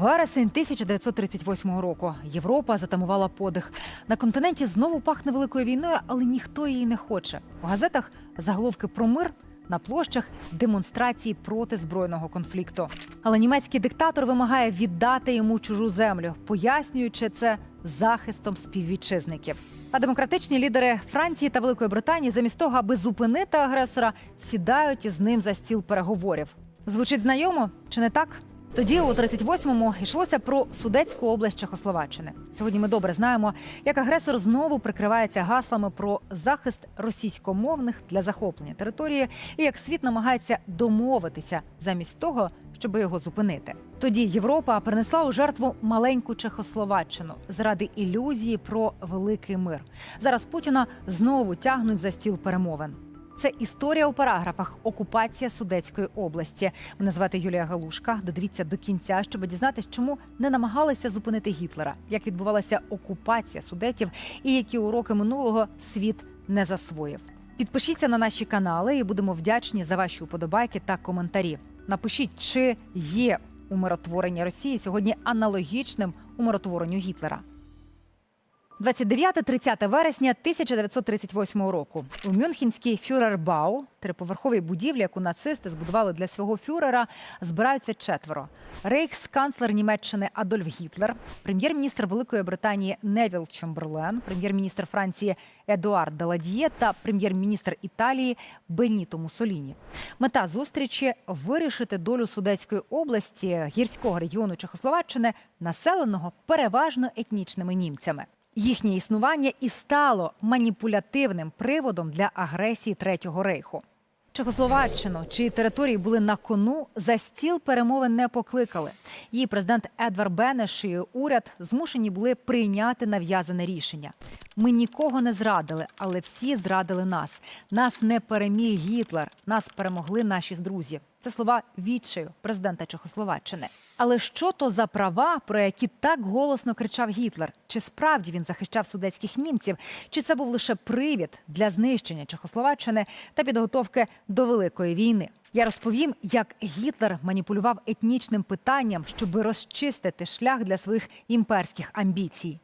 Вересень 1938 року. Європа затамувала подих. На континенті знову пахне великою війною, але ніхто її не хоче. У газетах заголовки про мир. На площах демонстрації проти збройного конфлікту. Але німецький диктатор вимагає віддати йому чужу землю, пояснюючи це захистом співвітчизників. А демократичні лідери Франції та Великої Британії, замість того, аби зупинити агресора, сідають із ним за стіл переговорів. Звучить знайомо чи не так? Тоді у 38-му йшлося про Судецьку область Чехословаччини. Сьогодні ми добре знаємо, як агресор знову прикривається гаслами про захист російськомовних для захоплення території, і як світ намагається домовитися замість того, щоб його зупинити. Тоді Європа принесла у жертву маленьку Чехословаччину заради ілюзії про великий мир. Зараз Путіна знову тягнуть за стіл перемовин. Це історія у параграфах Окупація Судецької області. Мене звати Юлія Галушка. Додивіться до кінця, щоб дізнатися, чому не намагалися зупинити Гітлера, як відбувалася окупація судетів і які уроки минулого світ не засвоїв. Підпишіться на наші канали і будемо вдячні за ваші уподобайки та коментарі. Напишіть, чи є умиротворення Росії сьогодні аналогічним умиротворенню Гітлера. 29-30 вересня 1938 року у Мюнхенській фюрербау, триповерховій будівлі, яку нацисти збудували для свого фюрера, збираються четверо: рейхсканцлер Німеччини Адольф Гітлер, прем'єр-міністр Великої Британії Невіл Чемберлен, прем'єр-міністр Франції Едуард Даладьє та прем'єр-міністр Італії Беніто Муссоліні. Мета зустрічі вирішити долю Судецької області гірського регіону Чехословаччини, населеного переважно етнічними німцями. Їхнє існування і стало маніпулятивним приводом для агресії Третього рейху. Чехословаччину, чиї території були на кону, за стіл перемовин не покликали. Її президент Едвар Бенеш і уряд змушені були прийняти нав'язане рішення. Ми нікого не зрадили, але всі зрадили нас. Нас не переміг Гітлер, нас перемогли наші друзі. Це слова відчаю президента Чехословаччини. Але що то за права, про які так голосно кричав Гітлер? Чи справді він захищав судецьких німців? Чи це був лише привід для знищення Чехословаччини та підготовки до великої війни? Я розповім, як Гітлер маніпулював етнічним питанням, щоб розчистити шлях для своїх імперських амбіцій.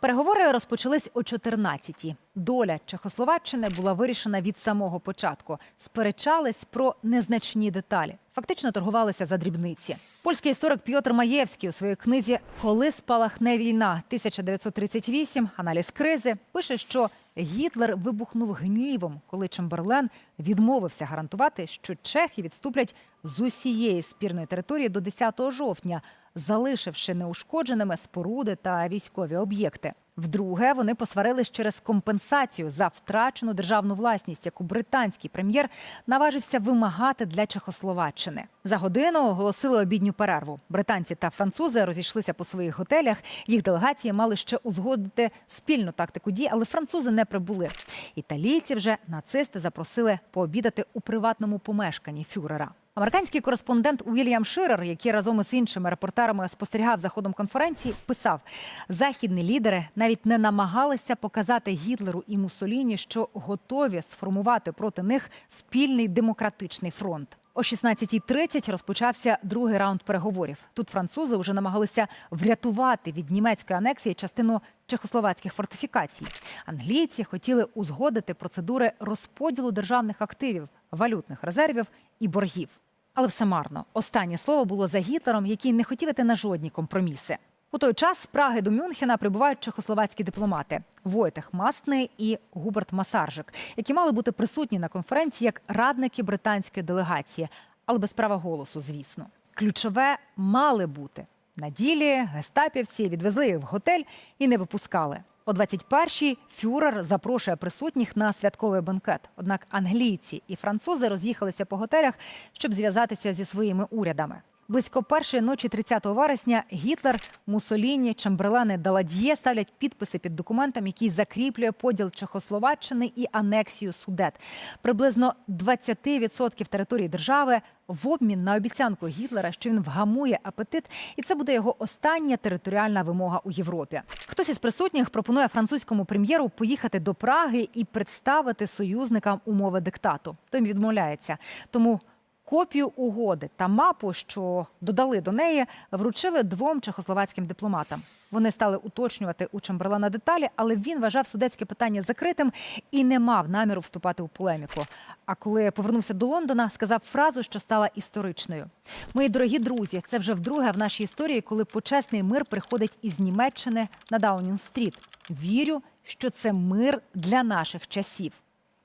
Переговори розпочались о 14-й. Доля Чехословаччини була вирішена від самого початку. Сперечались про незначні деталі. Фактично торгувалися за дрібниці. Польський історик Пьотр Маєвський у своїй книзі Коли спалахне війна 1938. Аналіз кризи пише, що Гітлер вибухнув гнівом, коли Чемберлен відмовився гарантувати, що чехи відступлять з усієї спірної території до 10 жовтня, залишивши неушкодженими споруди та військові об'єкти. Вдруге, вони посварились через компенсацію за втрачену державну власність, яку британський прем'єр наважився вимагати для Чехословаччини. За годину оголосили обідню перерву. Британці та французи розійшлися по своїх готелях. Їх делегації мали ще узгодити спільну тактику дій, але французи не прибули. Італійці вже нацисти запросили пообідати у приватному помешканні фюрера. Американський кореспондент Уільям Ширер, який разом із іншими репортерами спостерігав за ходом конференції, писав: західні лідери навіть не намагалися показати Гітлеру і Муссоліні, що готові сформувати проти них спільний демократичний фронт. О 16.30 розпочався другий раунд переговорів. Тут французи вже намагалися врятувати від німецької анексії частину чехословацьких фортифікацій. Англійці хотіли узгодити процедури розподілу державних активів, валютних резервів і боргів. Але все марно. Останнє слово було за Гітлером, який не хотів іти на жодні компроміси. У той час з Праги до Мюнхена прибувають чехословацькі дипломати Войтех Мастний і Губерт Масаржик, які мали бути присутні на конференції як радники британської делегації, але без права голосу, звісно. Ключове мали бути. На ділі гестапівці відвезли їх в готель і не випускали. О 21-й фюрер запрошує присутніх на святковий бенкет. Однак англійці і французи роз'їхалися по готелях, щоб зв'язатися зі своїми урядами. Близько першої ночі 30 вересня Гітлер, Муссоліні, Чемберлен Даладьє ставлять підписи під документом, який закріплює поділ Чехословаччини і анексію Судет. Приблизно 20% території держави в обмін на обіцянку Гітлера, що він вгамує апетит, і це буде його остання територіальна вимога у Європі. Хтось із присутніх пропонує французькому прем'єру поїхати до Праги і представити союзникам умови диктату. Той відмовляється. Тому Копію угоди та мапу, що додали до неї, вручили двом чехословацьким дипломатам. Вони стали уточнювати у Чемберлена деталі, але він вважав судецьке питання закритим і не мав наміру вступати у полеміку. А коли повернувся до Лондона, сказав фразу, що стала історичною. Мої дорогі друзі, це вже вдруге в нашій історії, коли почесний мир приходить із Німеччини на Даунінг-стріт. Вірю, що це мир для наших часів.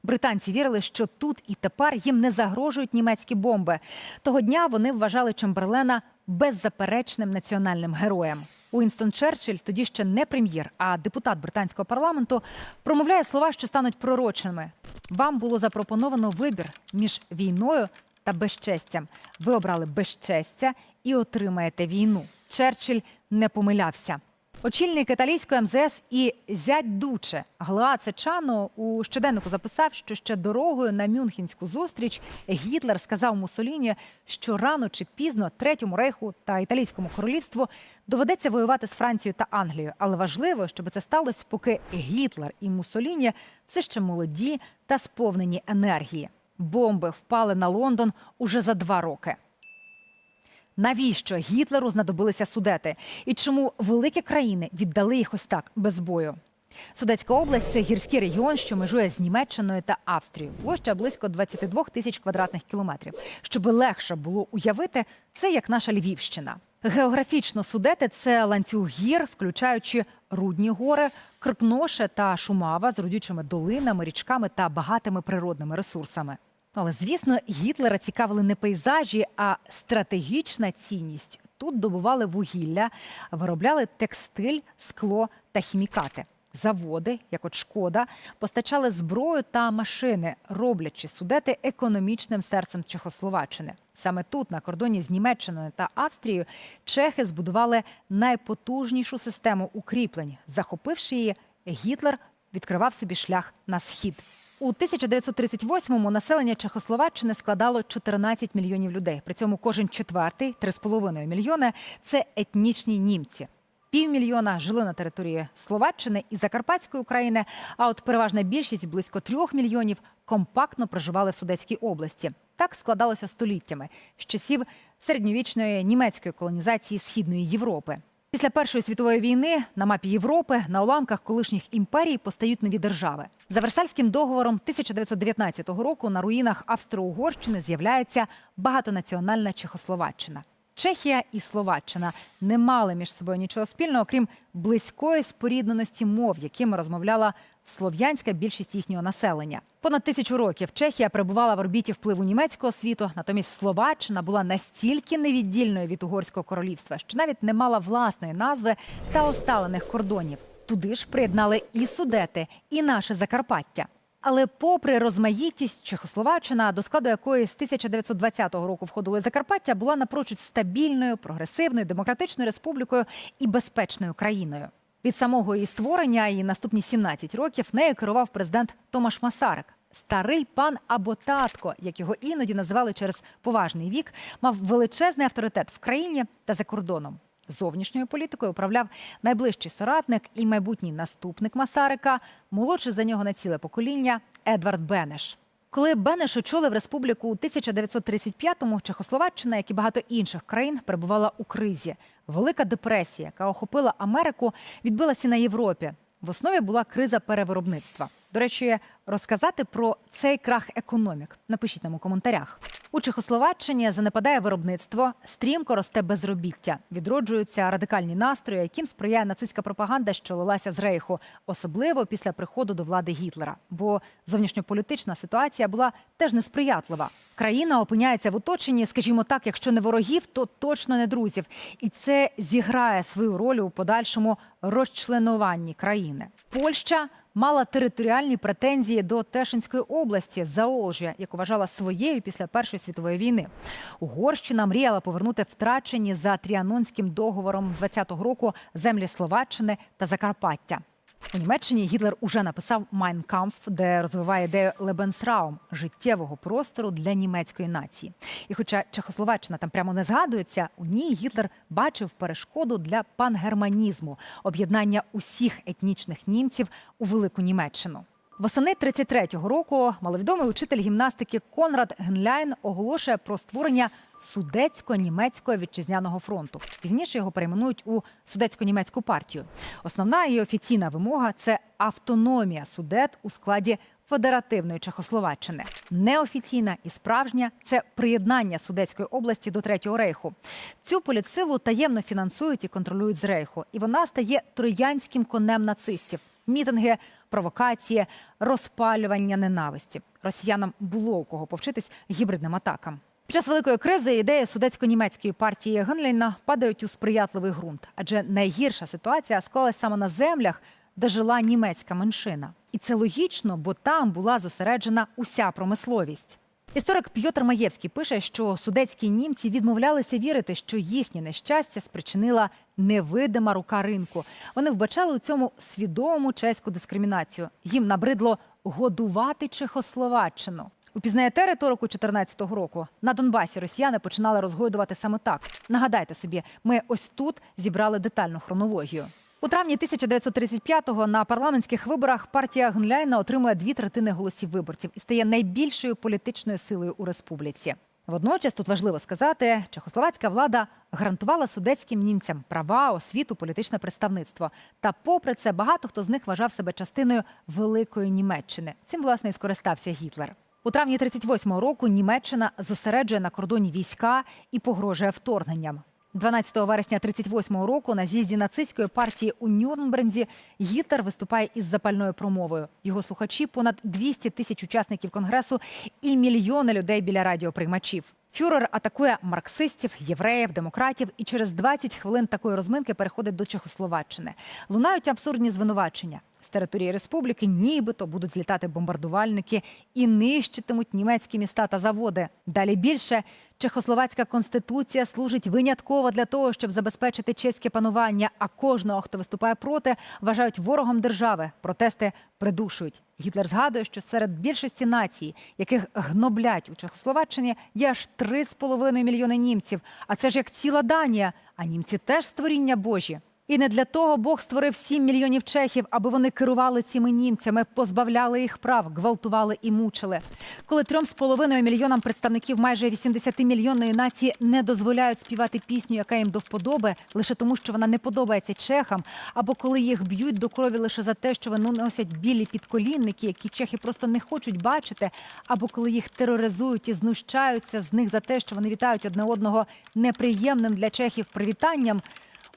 Британці вірили, що тут і тепер їм не загрожують німецькі бомби. Того дня вони вважали Чемберлена беззаперечним національним героєм. Уінстон Черчилль, тоді ще не прем'єр, а депутат британського парламенту, промовляє слова, що стануть пророченими. Вам було запропоновано вибір між війною та безчестям. Ви обрали безчестя і отримаєте війну. Черчилль не помилявся. Очільник італійської МЗС і зять Дуче Цечано у щоденнику записав, що ще дорогою на Мюнхенську зустріч Гітлер сказав Муссоліні, що рано чи пізно третьому рейху та італійському королівству доведеться воювати з Францією та Англією. Але важливо, щоб це сталося, поки Гітлер і Муссоліні все ще молоді та сповнені енергії. Бомби впали на Лондон уже за два роки. Навіщо Гітлеру знадобилися судети? І чому великі країни віддали їх ось так без бою? Судетська область це гірський регіон, що межує з Німеччиною та Австрією. Площа близько 22 тисяч квадратних кілометрів. Щоб легше було уявити, це як наша Львівщина. Географічно судети це ланцюг гір, включаючи Рудні гори, Кркноше та Шумава з родючими долинами, річками та багатими природними ресурсами. Але звісно, Гітлера цікавили не пейзажі, а стратегічна цінність. Тут добували вугілля, виробляли текстиль, скло та хімікати. Заводи, як от шкода, постачали зброю та машини, роблячи судети економічним серцем Чехословаччини. Саме тут, на кордоні з Німеччиною та Австрією, чехи збудували найпотужнішу систему укріплень. Захопивши її, Гітлер відкривав собі шлях на схід. У 1938-му населення Чехословаччини складало 14 мільйонів людей. При цьому кожен четвертий 3,5 мільйони це етнічні німці. Півмільйона жили на території Словаччини і Закарпатської України. А от переважна більшість близько трьох мільйонів компактно проживали в Судетській області. Так складалося століттями з часів середньовічної німецької колонізації східної Європи. Після Першої світової війни на мапі Європи на уламках колишніх імперій постають нові держави. За Версальським договором 1919 року на руїнах Австро-Угорщини з'являється багатонаціональна Чехословаччина. Чехія і Словаччина не мали між собою нічого спільного, крім близької спорідненості мов, якими розмовляла слов'янська більшість їхнього населення. Понад тисячу років Чехія перебувала в орбіті впливу німецького світу, натомість Словаччина була настільки невіддільною від угорського королівства, що навіть не мала власної назви та осталених кордонів. Туди ж приєднали і судети, і наше Закарпаття. Але попри розмаїтість, Чехословаччина, до складу якої з 1920 року входило і Закарпаття, була напрочуд стабільною, прогресивною, демократичною республікою і безпечною країною. Від самого її створення і наступні 17 років нею керував президент Томаш Масарик. Старий пан або татко, як його іноді називали через поважний вік, мав величезний авторитет в країні та за кордоном. Зовнішньою політикою управляв найближчий соратник і майбутній наступник Масарика, молодший за нього на ціле покоління Едвард Бенеш. Коли Бенеш очолив республіку у 1935-му, Чехословаччина, як і багато інших країн, перебувала у кризі. Велика депресія, яка охопила Америку, відбилася на Європі. В основі була криза перевиробництва. До речі, розказати про цей крах економік. Напишіть нам у коментарях. У Чехословаччині занепадає виробництво, стрімко росте безробіття, відроджуються радикальні настрої, яким сприяє нацистська пропаганда, що лилася з рейху, особливо після приходу до влади Гітлера. Бо зовнішньополітична ситуація була теж несприятлива. Країна опиняється в оточенні, скажімо так, якщо не ворогів, то точно не друзів, і це зіграє свою роль у подальшому розчленуванні країни. Польща мала територіальні претензії до Тешинської області Заолжя, яку вважала своєю після Першої світової війни. Угорщина мріяла повернути втрачені за Тріанонським договором 20-го року землі Словаччини та Закарпаття. У Німеччині Гітлер уже написав «Mein Kampf», де розвиває ідею Lebensraum – життєвого простору для німецької нації. І хоча Чехословаччина там прямо не згадується, у ній Гітлер бачив перешкоду для пангерманізму – об'єднання усіх етнічних німців у велику Німеччину. Восени 33-го року маловідомий учитель гімнастики Конрад Генляйн оголошує про створення судецько-німецького вітчизняного фронту. Пізніше його перейменують у судецько-німецьку партію. Основна і офіційна вимога це автономія судет у складі федеративної Чехословаччини. Неофіційна і справжня це приєднання Судецької області до Третього рейху. Цю політсилу таємно фінансують і контролюють з рейху, і вона стає троянським конем нацистів. Мітинги, провокації, розпалювання ненависті. Росіянам було у кого повчитись гібридним атакам. Під час великої кризи ідеї судецько-німецької партії Генлейна падають у сприятливий ґрунт, адже найгірша ситуація склалась саме на землях, де жила німецька меншина. І це логічно, бо там була зосереджена уся промисловість. Історик Пьотр Маєвський пише, що судецькі німці відмовлялися вірити, що їхнє нещастя спричинила невидима рука ринку. Вони вбачали у цьому свідому чеську дискримінацію. Їм набридло годувати Чехословаччину. Упізнаєте риторику 14-го року на Донбасі росіяни починали розгойдувати саме так. Нагадайте собі, ми ось тут зібрали детальну хронологію. У травні 1935-го на парламентських виборах партія Генляйна отримує дві третини голосів виборців і стає найбільшою політичною силою у республіці. Водночас тут важливо сказати, чехословацька влада гарантувала судецьким німцям права, освіту, політичне представництво. Та, попри це, багато хто з них вважав себе частиною великої Німеччини. Цим власне і скористався Гітлер. У травні 38-го року Німеччина зосереджує на кордоні війська і погрожує вторгненням. 12 вересня 38-го року на з'їзді нацистської партії у Нюрнбрензі Гітлер виступає із запальною промовою. Його слухачі понад 200 тисяч учасників конгресу і мільйони людей біля радіоприймачів. Фюрер атакує марксистів, євреїв, демократів, і через 20 хвилин такої розминки переходить до Чехословаччини. Лунають абсурдні звинувачення. З території республіки нібито будуть злітати бомбардувальники і нищитимуть німецькі міста та заводи. Далі більше чехословацька конституція служить винятково для того, щоб забезпечити чеське панування. А кожного, хто виступає проти, вважають ворогом держави. Протести придушують. Гітлер згадує, що серед більшості націй, яких гноблять у Чехословаччині, є аж 3,5 мільйони німців. А це ж як ціла Данія. А німці теж створіння Божі. І не для того Бог створив 7 мільйонів чехів, аби вони керували цими німцями, позбавляли їх прав, гвалтували і мучили. Коли трьом з половиною мільйонам представників майже 80-мільйонної нації не дозволяють співати пісню, яка їм до вподоби, лише тому, що вона не подобається чехам, або коли їх б'ють до крові лише за те, що вони носять білі підколінники, які чехи просто не хочуть бачити, або коли їх тероризують і знущаються з них за те, що вони вітають одне одного неприємним для чехів привітанням.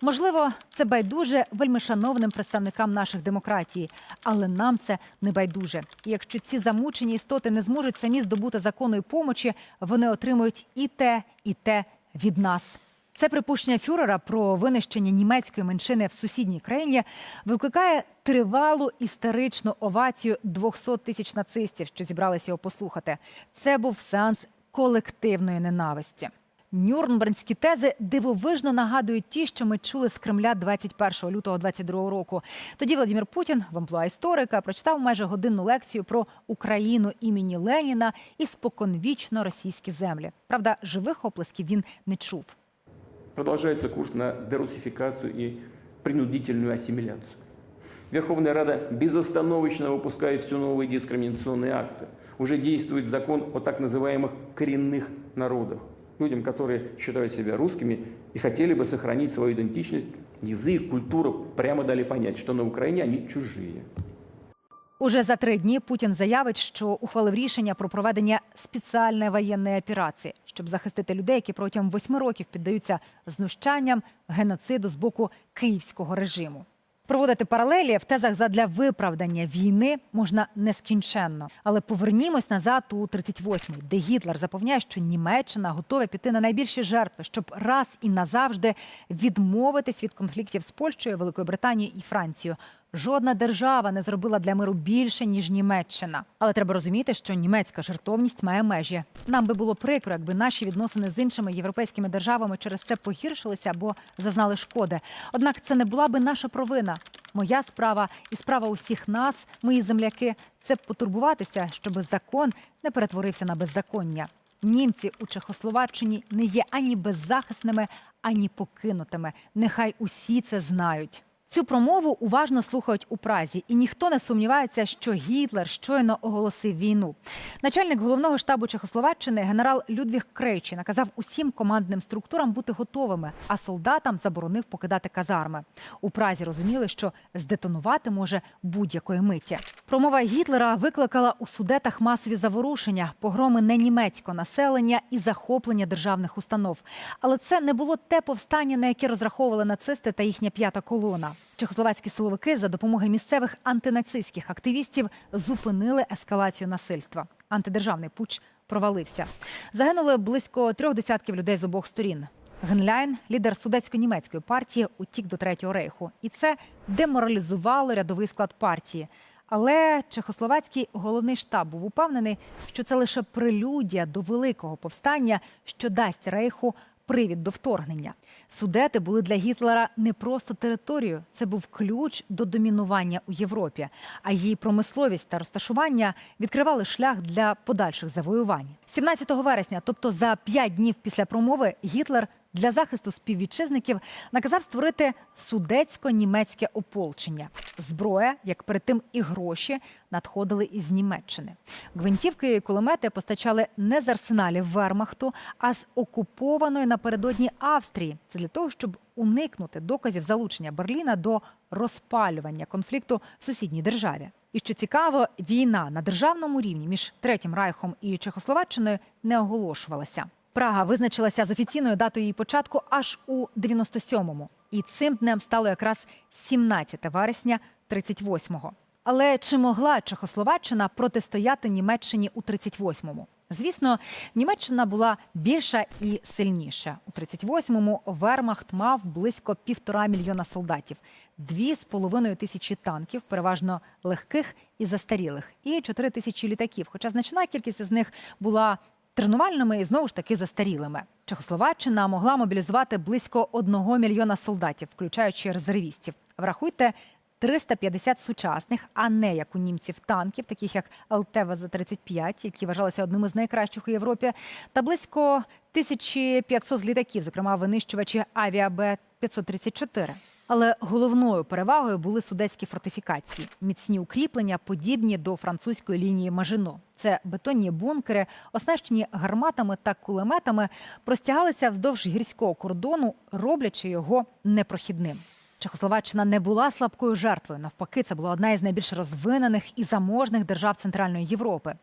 Можливо, це байдуже вельми шановним представникам наших демократій, але нам це не байдуже. І якщо ці замучені істоти не зможуть самі здобути законної помочі, вони отримують і те, і те від нас. Це припущення фюрера про винищення німецької меншини в сусідній країні викликає тривалу історичну овацію 200 тисяч нацистів, що зібралися його послухати. Це був сеанс колективної ненависті. Нюрнбернські тези дивовижно нагадують ті, що ми чули з Кремля 21 лютого 22 року. Тоді Владимир Путін в амплуа історика прочитав майже годинну лекцію про Україну імені Леніна і споконвічно російські землі. Правда, живих оплесків він не чув. Продолжается курс на дерусификацию и принудительную ассимиляцию. Верховная Рада безостановочно выпускает все новые дискриминационные акты. Уже действует закон о так называемых коренных народах. Людям, которые считают себя русскими и хотели бы сохранить свою идентичность, язык, культуру, прямо дали понять, что на Украине они чужие. Уже за три дні Путін заявить, що ухвалив рішення про проведення спеціальної воєнної операції, щоб захистити людей, які протягом восьми років піддаються знущанням, геноциду з боку київського режиму. Проводити паралелі в тезах задля виправдання війни можна нескінченно. Але повернімось назад у 38-й, де Гітлер запевняє, що Німеччина готова піти на найбільші жертви, щоб раз і назавжди відмовитись від конфліктів з Польщею, Великою Британією і Францією. Жодна держава не зробила для миру більше ніж Німеччина. Але треба розуміти, що німецька жертовність має межі. Нам би було прикро, якби наші відносини з іншими європейськими державами через це погіршилися або зазнали шкоди. Однак це не була би наша провина. Моя справа і справа усіх нас, мої земляки, це потурбуватися, щоб закон не перетворився на беззаконня. Німці у Чехословаччині не є ані беззахисними, ані покинутими. Нехай усі це знають. Цю промову уважно слухають у Празі, і ніхто не сумнівається, що Гітлер щойно оголосив війну. Начальник головного штабу Чехословаччини генерал Людвіг Крейчі наказав усім командним структурам бути готовими, а солдатам заборонив покидати казарми. У Празі розуміли, що здетонувати може будь-якої миті. Промова Гітлера викликала у судетах масові заворушення, погроми ненімецького населення і захоплення державних установ. Але це не було те повстання, на яке розраховували нацисти та їхня п'ята колона. Чехословацькі силовики за допомогою місцевих антинацистських активістів зупинили ескалацію насильства. Антидержавний путч провалився. Загинули близько трьох десятків людей з обох сторін. Генляйн, лідер судецько-німецької партії, утік до третього рейху, і це деморалізувало рядовий склад партії. Але чехословацький головний штаб був упевнений, що це лише прелюдія до великого повстання, що дасть рейху привід до вторгнення. Судети були для Гітлера не просто територією, це був ключ до домінування у Європі. А її промисловість та розташування відкривали шлях для подальших завоювань. 17 вересня, тобто за п'ять днів після промови, Гітлер для захисту співвітчизників наказав створити судецько-німецьке ополчення. Зброя, як перед тим, і гроші надходили із Німеччини. Гвинтівки і кулемети постачали не з арсеналів Вермахту, а з окупованої напередодні Австрії. Це для того, щоб уникнути доказів залучення Берліна до розпалювання конфлікту в сусідній державі. І що цікаво, війна на державному рівні між Третім Райхом і Чехословаччиною не оголошувалася. Прага визначилася з офіційною датою її початку аж у 97-му. І цим днем стало якраз 17 вересня 38-го. Але чи могла Чехословаччина протистояти Німеччині у 38-му? Звісно, Німеччина була більша і сильніша. У 38-му Вермахт мав близько півтора мільйона солдатів, дві з половиною тисячі танків, переважно легких і застарілих, і чотири тисячі літаків. Хоча значна кількість з них була тренувальними і знову ж таки застарілими. Чехословаччина могла мобілізувати близько одного мільйона солдатів, включаючи резервістів. Врахуйте. 350 сучасних, а не як у німців танків, таких як ЛТ-35, які вважалися одними з найкращих у Європі, та близько 1500 літаків, зокрема винищувачі авіа Б-534. Але головною перевагою були судецькі фортифікації, міцні укріплення, подібні до французької лінії Мажино. Це бетонні бункери, оснащені гарматами та кулеметами, простягалися вздовж гірського кордону, роблячи його непрохідним. Чехословаччина не була слабкою жертвою. Навпаки, це була одна із найбільш розвинених і заможних держав Центральної Європи.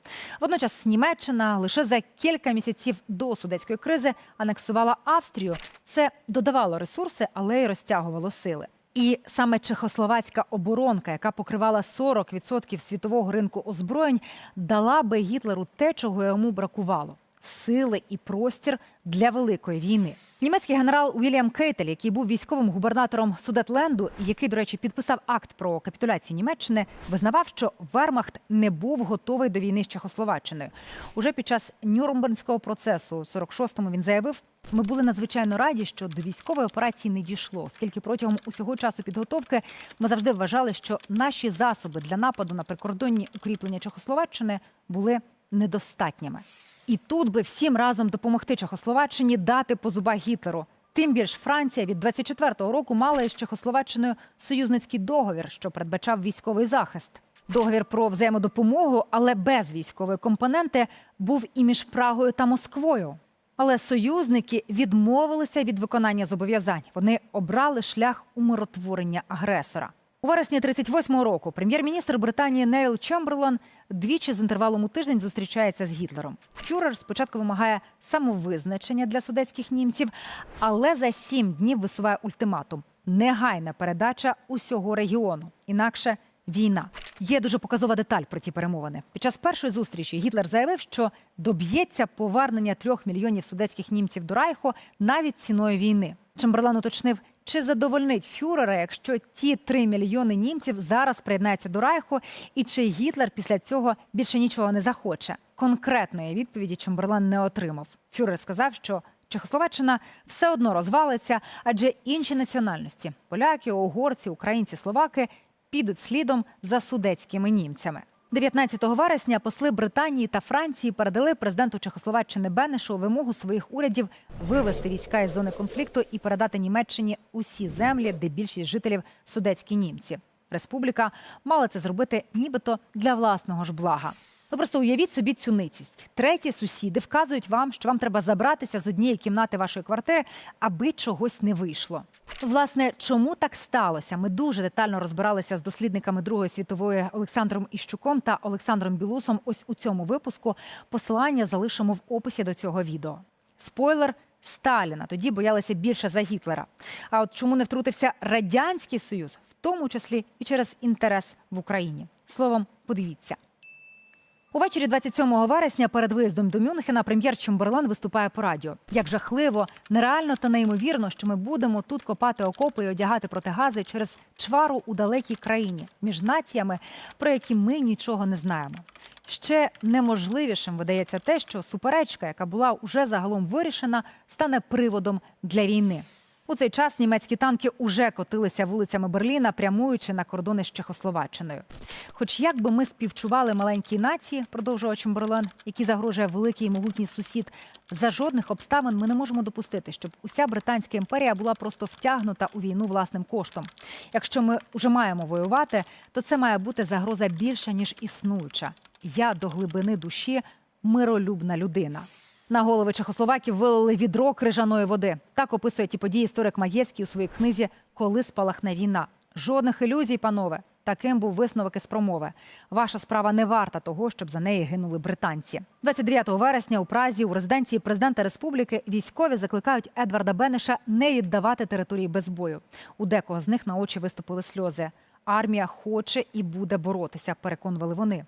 Водночас Німеччина лише за кілька місяців до судецької кризи анексувала Австрію. Це додавало ресурси, але й розтягувало сили. І саме чехословацька оборонка, яка покривала 40% світового ринку озброєнь, дала би Гітлеру те, чого йому бракувало сили і простір для великої війни. Німецький генерал Уільям Кейтель, який був військовим губернатором Судетленду, який, до речі, підписав акт про капітуляцію Німеччини, визнавав, що Вермахт не був готовий до війни з Чехословаччиною. Уже під час Нюрнбернського процесу у 46-му він заявив. Ми були надзвичайно раді, що до військової операції не дійшло, оскільки протягом усього часу підготовки ми завжди вважали, що наші засоби для нападу на прикордонні укріплення Чехословаччини були недостатніми. І тут би всім разом допомогти Чехословаччині дати по зубах Гітлеру. Тим більш Франція від 24-го року мала із Чехословаччиною союзницький договір, що передбачав військовий захист. Договір про взаємодопомогу, але без військової компоненти, був і між Прагою та Москвою. Але союзники відмовилися від виконання зобов'язань. Вони обрали шлях умиротворення агресора. У вересні 38-го року прем'єр-міністр Британії Нейл Чемберлен двічі з інтервалом у тиждень зустрічається з Гітлером. Фюрер спочатку вимагає самовизначення для судецьких німців, але за сім днів висуває ультиматум: негайна передача усього регіону. Інакше війна. Є дуже показова деталь про ті перемовини. Під час першої зустрічі Гітлер заявив, що доб'ється повернення трьох мільйонів судецьких німців до Райху навіть ціною війни. Чемберлен уточнив, чи задовольнить фюрера, якщо ті три мільйони німців зараз приєднаються до Райху, і чи Гітлер після цього більше нічого не захоче? Конкретної відповіді Чемберлен не отримав. Фюрер сказав, що Чехословаччина все одно розвалиться, адже інші національності поляки, угорці, українці, словаки підуть слідом за судецькими німцями. 19 вересня посли Британії та Франції передали президенту Чехословаччини Бенешу вимогу своїх урядів вивести війська із зони конфлікту і передати Німеччині усі землі, де більшість жителів судецькі німці. Республіка мала це зробити нібито для власного ж блага. Ну просто уявіть собі цю ницість. Треті сусіди вказують вам, що вам треба забратися з однієї кімнати вашої квартири, аби чогось не вийшло. Власне, чому так сталося? Ми дуже детально розбиралися з дослідниками Другої світової Олександром Іщуком та Олександром Білусом. Ось у цьому випуску посилання залишимо в описі до цього відео. Спойлер. Сталіна тоді боялися більше за Гітлера. А от чому не втрутився радянський союз, в тому числі і через інтерес в Україні? Словом, подивіться. Увечері 27 вересня перед виїздом до Мюнхена прем'єр Чемберлен виступає по радіо. Як жахливо, нереально та неймовірно, що ми будемо тут копати окопи і одягати протигази через чвару у далекій країні між націями, про які ми нічого не знаємо. Ще неможливішим видається те, що суперечка, яка була уже загалом вирішена, стане приводом для війни. У цей час німецькі танки уже котилися вулицями Берліна, прямуючи на кордони з Чехословаччиною. Хоч як би ми співчували маленькій нації, продовжував Чемберлен, які загрожує великий і могутній сусід, за жодних обставин ми не можемо допустити, щоб уся британська імперія була просто втягнута у війну власним коштом. Якщо ми вже маємо воювати, то це має бути загроза більша ніж існуюча. Я до глибини душі миролюбна людина. На голови Чехословаків вилили відро крижаної води. Так описує ті події історик Маєвський у своїй книзі Коли спалахне війна. Жодних ілюзій, панове. Таким був висновок із промови. Ваша справа не варта того, щоб за неї гинули британці. 29 вересня у Празі у резиденції президента республіки військові закликають Едварда Бенеша не віддавати території без бою. У декого з них на очі виступили сльози. Армія хоче і буде боротися, переконували вони.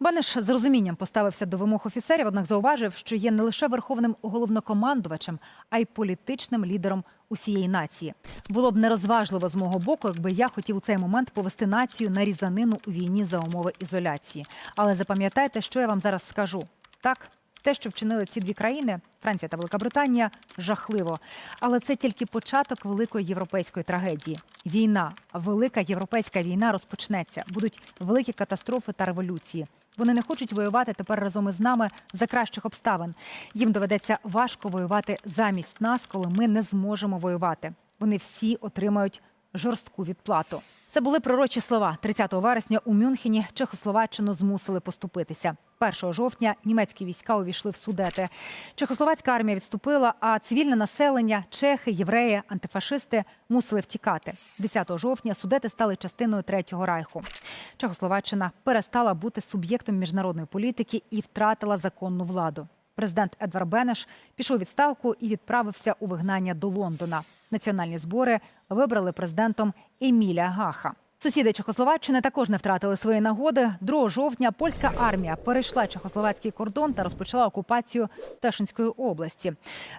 Бенеш з розумінням поставився до вимог офіцерів, однак зауважив, що є не лише верховним головнокомандувачем, а й політичним лідером усієї нації. Було б нерозважливо з мого боку, якби я хотів у цей момент повести націю на різанину у війні за умови ізоляції. Але запам'ятайте, що я вам зараз скажу. Так, те, що вчинили ці дві країни, Франція та Велика Британія, жахливо. Але це тільки початок великої європейської трагедії. Війна, велика європейська війна розпочнеться. Будуть великі катастрофи та революції. Вони не хочуть воювати тепер разом із нами за кращих обставин. Їм доведеться важко воювати замість нас, коли ми не зможемо воювати. Вони всі отримають жорстку відплату. Це були пророчі слова. 30 вересня у Мюнхені Чехословаччину змусили поступитися. 1 жовтня німецькі війська увійшли в Судети. Чехословацька армія відступила, а цивільне населення, чехи, євреї, антифашисти мусили втікати. 10 жовтня Судети стали частиною Третього райху. Чехословаччина перестала бути суб'єктом міжнародної політики і втратила законну владу. Президент Едвар Бенеш пішов відставку і відправився у вигнання до Лондона. Національні збори вибрали президентом Еміля Гаха. Сусіди Чехословаччини також не втратили свої нагоди. 2 жовтня польська армія перейшла чехословацький кордон та розпочала окупацію Тешинської області.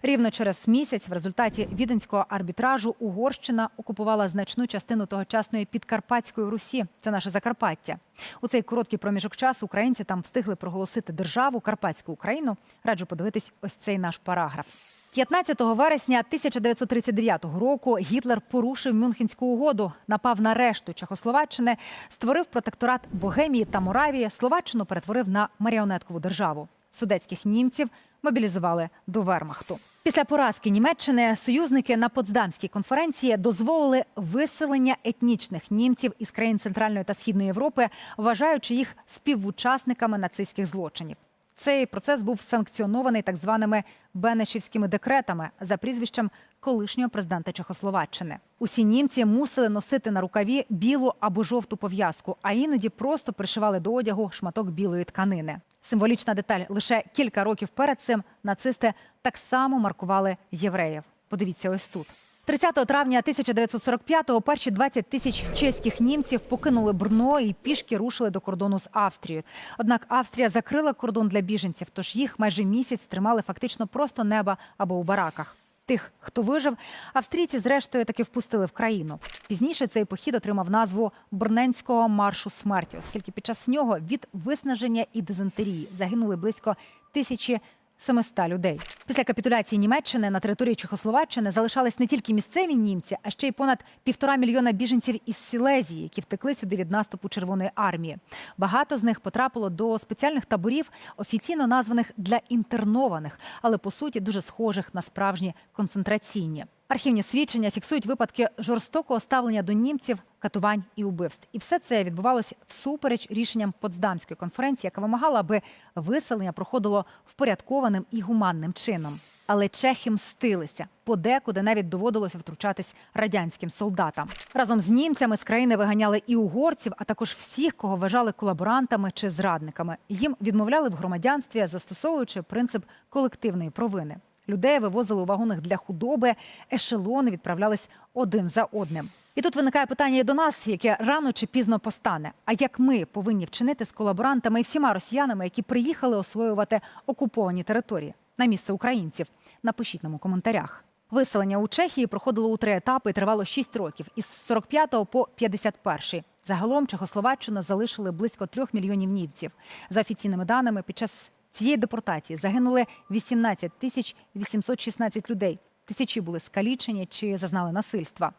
Рівно через місяць, в результаті віденського арбітражу, Угорщина окупувала значну частину тогочасної підкарпатської Русі. Це наше Закарпаття. У цей короткий проміжок часу українці там встигли проголосити державу Карпатську Україну. Раджу подивитись ось цей наш параграф. 15 вересня 1939 року Гітлер порушив Мюнхенську угоду, напав на решту Чехословаччини, створив протекторат Богемії та Моравії. Словаччину перетворив на маріонеткову державу. Судецьких німців мобілізували до Вермахту. Після поразки Німеччини союзники на Потсдамській конференції дозволили виселення етнічних німців із країн Центральної та Східної Європи, вважаючи їх співучасниками нацистських злочинів. Цей процес був санкціонований так званими Бенешівськими декретами за прізвищем колишнього президента Чехословаччини. Усі німці мусили носити на рукаві білу або жовту пов'язку, а іноді просто пришивали до одягу шматок білої тканини. Символічна деталь лише кілька років перед цим нацисти так само маркували євреїв. Подивіться ось тут. 30 травня 1945-го перші 20 тисяч чеських німців покинули Брно і пішки рушили до кордону з Австрією. Однак Австрія закрила кордон для біженців, тож їх майже місяць тримали фактично просто неба або у бараках. Тих, хто вижив, австрійці зрештою таки впустили в країну. Пізніше цей похід отримав назву Брненського маршу смерті, оскільки під час нього від виснаження і дизентерії загинули близько тисячі 700 людей. Після капітуляції Німеччини на території Чехословаччини залишались не тільки місцеві німці, а ще й понад півтора мільйона біженців із Сілезії, які втекли сюди від наступу Червоної армії. Багато з них потрапило до спеціальних таборів, офіційно названих для інтернованих, але по суті дуже схожих на справжні концентраційні. Архівні свідчення фіксують випадки жорстокого ставлення до німців, катувань і убивств. І все це відбувалося всупереч рішенням Потсдамської конференції, яка вимагала, аби виселення проходило впорядкованим і гуманним чином. Але чехи мстилися. Подекуди навіть доводилося втручатись радянським солдатам. Разом з німцями з країни виганяли і угорців, а також всіх, кого вважали колаборантами чи зрадниками. Їм відмовляли в громадянстві, застосовуючи принцип колективної провини. Людей вивозили у вагонах для худоби, ешелони відправлялись один за одним. І тут виникає питання і до нас, яке рано чи пізно постане. А як ми повинні вчинити з колаборантами і всіма росіянами, які приїхали освоювати окуповані території на місце українців? Напишіть нам у коментарях. Виселення у Чехії проходило у три етапи і тривало 6 років із 45 по 51. Загалом Чехословаччину залишили близько трьох мільйонів німців. За офіційними даними, під час цієї депортації загинули 18 тисяч 816 людей. Тисячі були скалічені чи зазнали насильства.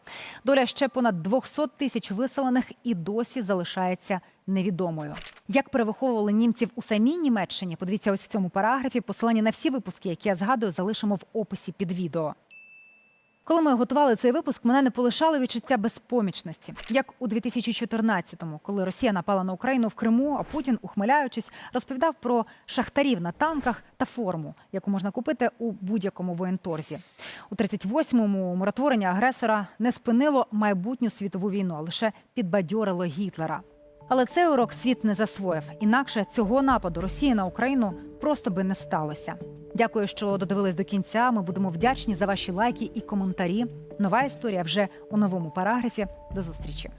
Доля ще понад 200 тисяч виселених і досі залишається невідомою. Як перевиховували німців у самій Німеччині? Подивіться ось в цьому параграфі. Посилання на всі випуски, які я згадую, залишимо в описі під відео. Коли ми готували цей випуск, мене не полишало відчуття безпомічності, як у 2014-му, коли Росія напала на Україну в Криму, а Путін, ухмиляючись, розповідав про шахтарів на танках та форму, яку можна купити у будь-якому воєнторзі. У 38-му миротворення агресора не спинило майбутню світову війну, а лише підбадьорило Гітлера. Але цей урок світ не засвоїв. Інакше цього нападу Росії на Україну просто би не сталося. Дякую, що додивились до кінця. Ми будемо вдячні за ваші лайки і коментарі. Нова історія вже у новому параграфі. До зустрічі.